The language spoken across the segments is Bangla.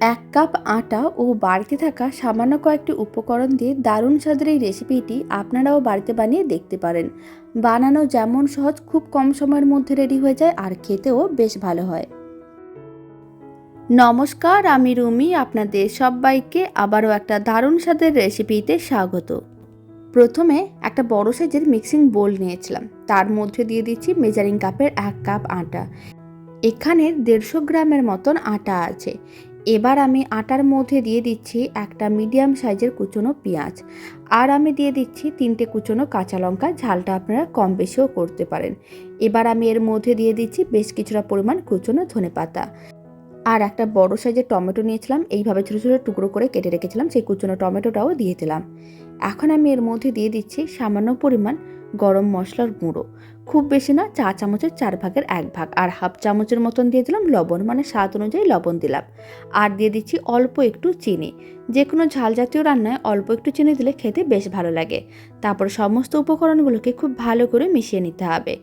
এক কাপ আটা ও বাড়িতে থাকা সামান্য কয়েকটি উপকরণ দিয়ে দারুণ স্বাদের এই রেসিপিটি আপনারাও বাড়িতে বানিয়ে দেখতে পারেন। বানানো যেমন সহজ, খুব কম সময়ের মধ্যে রেডি হয়ে যায় আর খেতেও বেশ ভালো হয়। নমস্কার, আমি রুমি, আপনাদের সবাইকে আবারও একটা দারুণ স্বাদের রেসিপিতে স্বাগত। প্রথমে একটা বড় সাইজের মিক্সিং বোল নিয়েছিলাম। তার মধ্যে দিয়ে দিচ্ছি মেজারিং কাপের এক কাপ আটা। এখানে দেড়শো গ্রামের মতন আটা আছে। এবার আমি আটার মধ্যে দিয়ে দিচ্ছি একটা মিডিয়াম সাইজের কুচনো পেঁয়াজ। আর আমি দিয়ে দিচ্ছি তিনটে কুচনো কাঁচা লঙ্কা, ঝালটা আপনারা কম বেশিও করতে পারেন। এবার আমি এর মধ্যে দিয়ে দিচ্ছি বেশ কিছুটা পরিমাণ কুচনো ধনে পাতা। আর একটা বড় সাইজের টমেটো নিয়েছিলাম, এইভাবে ছোটো ছোটো টুকরো করে কেটে রেখেছিলাম, সেই কুচনো টমেটোটাও দিয়ে দিলাম। এখন আমি এর মধ্যে দিয়ে দিচ্ছি সামান্য পরিমাণ গরম মশলার গুঁড়ো। খুব বেশি না চা চামচের চার ভাগের এক ভাগ। আর হাফ চামচের মতন দিয়ে দিলাম লবণ মানে স্বাদ অনুযায়ী লবণ দিলাম। আর দিয়ে দিচ্ছি অল্প একটু চিনি। যে কোনো ঝাল জাতীয় রান্নায় অল্প একটু চিনি দিলে খেতে বেশ ভালো লাগে। তারপর সমস্ত উপকরণগুলোকে খুব ভালো করে মিশিয়ে নিতে হবে।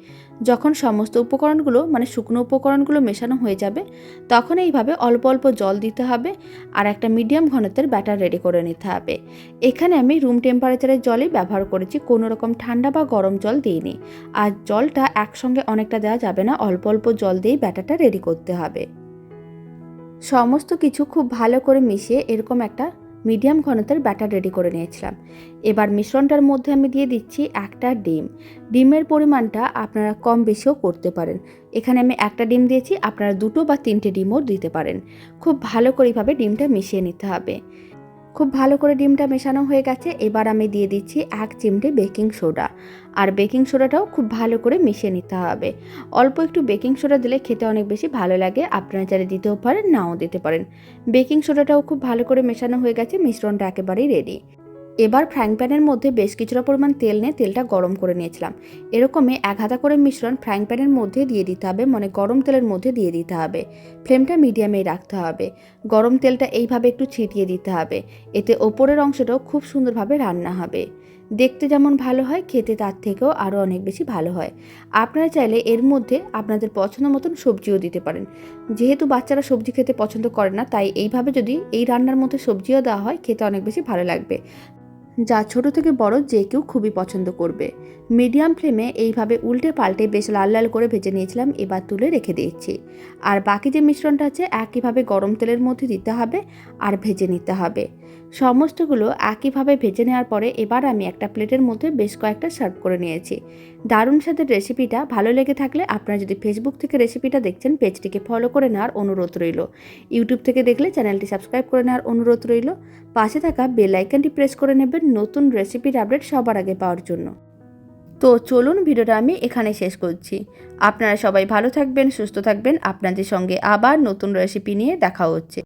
যখন সমস্ত উপকরণগুলো মানে শুকনো উপকরণগুলো মেশানো হয়ে যাবে, তখন এইভাবে অল্প অল্প জল দিতে হবে আর একটা মিডিয়াম ঘনত্বের ব্যাটার রেডি করে নিতে হবে। এখানে আমি রুম টেম্পারেচারের জলই ব্যবহার করেছি, কোনো রকম ঠান্ডা বা গরম জল দিইনি। আর জলটা একসঙ্গে অনেকটা দেওয়া যাবে না, অল্প অল্প জল দিয়েই ব্যাটারটা রেডি করতে হবে। সমস্ত কিছু খুব ভালো করে মিশিয়ে এরকম একটা মিডিয়াম ঘনত্বের ব্যাটার রেডি করে নিয়েছিলাম। এবার মিশ্রণটার মধ্যে আমি দিয়ে দিচ্ছি একটা ডিম। ডিমের পরিমাণটা আপনারা কম বেশিও করতে পারেন। এখানে আমি একটা ডিম দিয়েছি, আপনারা দুটো বা তিনটে ডিমও দিতে পারেন। খুব ভালো করে এইভাবে ডিমটা মিশিয়ে নিতে হবে। খুব ভালো করে ডিমটা মেশানো হয়ে গেছে, এবার আমি দিয়ে দিচ্ছি এক চিমটে বেকিং সোডা। আর বেকিং সোডাটাও খুব ভালো করে মিশিয়ে নিতে হবে। অল্প একটু বেকিং সোডা দিলে খেতে অনেক বেশি ভালো লাগে, আপনারা চাইলে দিতেও পারেন, নাও দিতে পারেন। বেকিং সোডাটাও খুব ভালো করে মেশানো হয়ে গেছে, মিশ্রণটা একেবারেই রেডি এবার ফ্রাইং প্যানের মধ্যে বেশ কিছুটা পরিমাণ তেল নিয়ে তেলটা গরম করে নিয়েছিলাম। এরকমই এক হাতা করে মিশ্রণ ফ্রাইং প্যানের মধ্যে দিয়ে দিতে হবে মানে গরম তেলের মধ্যে দিয়ে দিতে হবে। ফ্লেমটা মিডিয়ামেই রাখতে হবে। গরম তেলটা এইভাবে একটু ছিটিয়ে দিতে হবে। এতে ওপরের অংশটাও খুব সুন্দরভাবে রান্না হবে। দেখতে যেমন ভালো হয়, খেতে তার থেকেও আরও অনেক বেশি ভালো হয়। আপনারা চাইলে এর মধ্যে আপনাদের পছন্দ মতন সবজিও দিতে পারেন। যেহেতু বাচ্চারা সবজি খেতে পছন্দ করে না, তাই এইভাবে যদি এই রান্নার মধ্যে সবজিও দেওয়া হয়, খেতে অনেক বেশি ভালো লাগবে। যা ছোট থেকে বড় যে কেউ খুবই পছন্দ করবে। মিডিয়াম ফ্লেমে এইভাবে উল্টে পাল্টে বেশ লাল লাল করে ভেজে নিয়েছিলাম, এবার তুলে রেখে দিয়েছি। আর বাকি যে মিশ্রণটা আছে, একইভাবে গরম তেলের মধ্যে দিতে হবে আর ভেজে নিতে হবে। সমস্তগুলো একইভাবে ভেজে নেওয়ার পরে এবার আমি একটা প্লেটের মধ্যে বেশ কয়েকটা সার্ভ করে নিয়েছি। দারুণ স্বাদের রেসিপিটা ভালো লেগে থাকলে আপনারা যদি ফেসবুক থেকে রেসিপিটা দেখছেন, পেজটিকে ফলো করে নেওয়ার অনুরোধ রইল। ইউটিউব থেকে দেখলে চ্যানেলটি সাবস্ক্রাইব করে নেওয়ার অনুরোধ রইল। পাশে থাকা বেল আইকনটি প্রেস করে নেবেন নতুন রেসিপির আপডেট সবার আগে পাওয়ার জন্য। তো চলুন ভিডিওটা আমি এখানে শেষ করছি। আপনারা সবাই ভালো থাকবেন, সুস্থ থাকবেন। আপনাদের সঙ্গে আবার নতুন রেসিপি নিয়ে দেখা হচ্ছে।